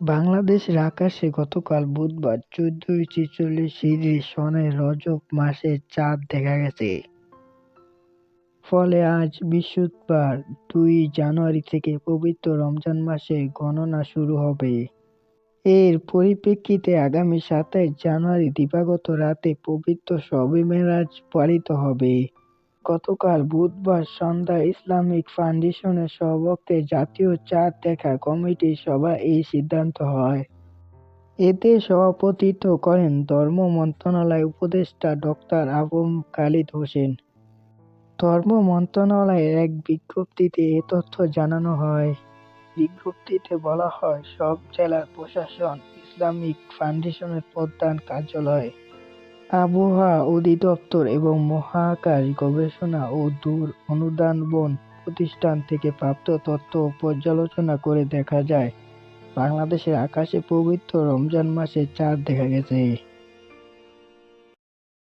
বাংলাদেশের আকাশে গতকাল বুধবার চৌদ্দই ছেচল্লিশ সনের রজব মাসের চাঁদ দেখা গেছে। ফলে আজ বৃহস্পতিবার দুই জানুয়ারি থেকে পবিত্র রমজান মাসের গণনা শুরু হবে। এর পরিপ্রেক্ষিতে আগামী সাতাইশ জানুয়ারি দিবাগত রাতে পবিত্র শবে মেরাজ পালিত হবে। গতকাল বুধবার সন্ধ্যায় ইসলামিক ফাউন্ডেশনের সভাকক্ষে জাতীয় চাঁদ দেখা কমিটির সভায় এই সিদ্ধান্ত হয়। এতে সভাপতিত্ব করেন ধর্ম মন্ত্রণালয়ের উপদেষ্টা ডক্টর আ ব ম খালিদ হোসেন। ধর্ম মন্ত্রণালয়ের এক বিজ্ঞপ্তিতে এ তথ্য জানানো হয়। বিজ্ঞপ্তিতে বলা হয়, সব জেলার প্রশাসন, ইসলামিক ফাউন্ডেশনের প্রধান কার্যালয়, আবহাওয়া অধিদপ্তর এবং মহাকাশ গবেষণা ও দূর অনুদান বন প্রতিষ্ঠান থেকে প্রাপ্ত তথ্য পর্যালোচনা করে দেখা যায়, বাংলাদেশের আকাশে পবিত্র রমজান মাসে চাঁদ দেখা গেছে।